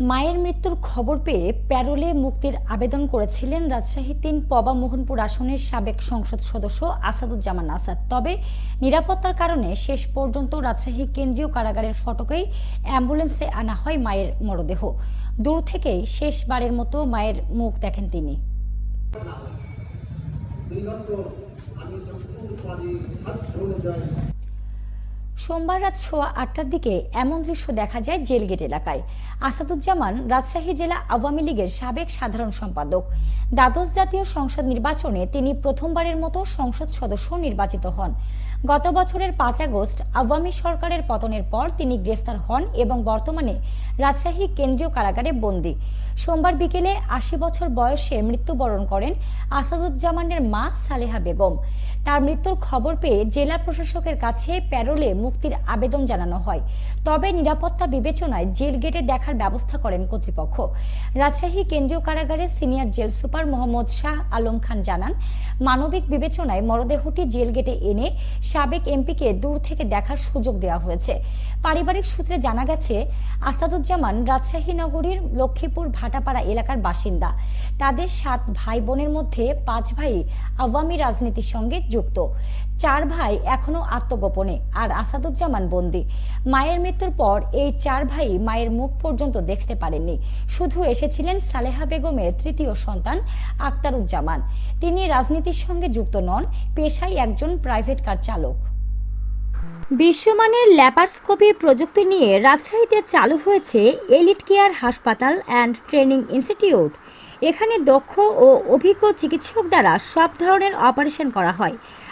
মায়ের মৃত্যুর খবর পেয়ে প্যারোলে মুক্তির আবেদন করেছিলেন রাজশাহী তিন পবা মোহনপুর আসনের সাবেক সংসদ সদস্য আসাদুজ্জামান আসাদ। তবে নিরাপত্তার কারণে শেষ পর্যন্ত রাজশাহী কেন্দ্রীয় কারাগারের ফটকেই অ্যাম্বুলেন্সে আনা হয় মায়ের মরদেহ। দূর থেকেই শেষবারের মতো মায়ের মুখ দেখেন তিনি। সোমবার রাত সোয়া আটটার দিকে এমন দৃশ্য দেখা যায় জেলগেট এলাকায়। আসাদুজ্জামান রাজশাহী জেলা আওয়ামী লীগের সাবেক সাধারণ সম্পাদক। দ্বাদশ জাতীয় সংসদ নির্বাচনে তিনি প্রথমবারের মতো সংসদ সদস্য নির্বাচিত হন। গত বছরের পাঁচ আগস্ট আওয়ামী সরকারের পতনের পর তিনি গ্রেফতার হন এবং বর্তমানে রাজশাহী কেন্দ্রীয় কারাগারে বন্দী। সোমবার বিকেলে আশি বছর বয়সে মৃত্যুবরণ করেন আসাদুজ্জামানের মা সালেহা বেগম। তার মৃত্যুর খবর পেয়ে জেলা প্রশাসকের কাছে প্যারোলে মুক্তির আবেদন জানানো হয়। তবে নিরাপত্তা বিবেচনায় জেল গেটে দেখার ব্যবস্থা করেন কর্তৃপক্ষ। রাজশাহী কেন্দ্রীয় কারাগারের senior jail super Mohammad Shah Alam Khan জানান, মানবিক বিবেচনায় মরদেহটি জেল গেটে এনে সাবেক এমপিকে দূর থেকে দেখার সুযোগ দেওয়া হয়েছে। পারিবারিক সূত্রে জানা গেছে, আসাদুজ্জামান রাজশাহী নগরীর লক্ষ্মীপুর ভাটাপাড়া এলাকার বাসিন্দা। তাদের সাত ভাই বোনের মধ্যে পাঁচ ভাই আওয়ামী রাজনীতির সঙ্গে যুক্ত। চার ভাই এখনও আত্মগোপনে। আর আসাদুজ্জামান বন্দী। মায়ের মৃত্যুর পর এই চার ভাই মায়ের মুখ পর্যন্ত দেখতে পারেননি। শুধু এসেছিলেন সালেহা বেগমের তৃতীয় সন্তান আক্তারুজ্জামান। তিনি রাজনীতির সঙ্গে যুক্ত নন, পেশায় একজন প্রাইভেট কার চালক। বিশ্বমানের ল্যাপারস্কোপি প্রযুক্তি নিয়ে রাজশাহীতে চালু হয়েছে এলিট কেয়ার হাসপাতাল অ্যান্ড ট্রেনিং ইনস্টিটিউট। এখানে দক্ষ ও অভিজ্ঞ চিকিৎসক দ্বারা সব ধরনের অপারেশন করা হয়।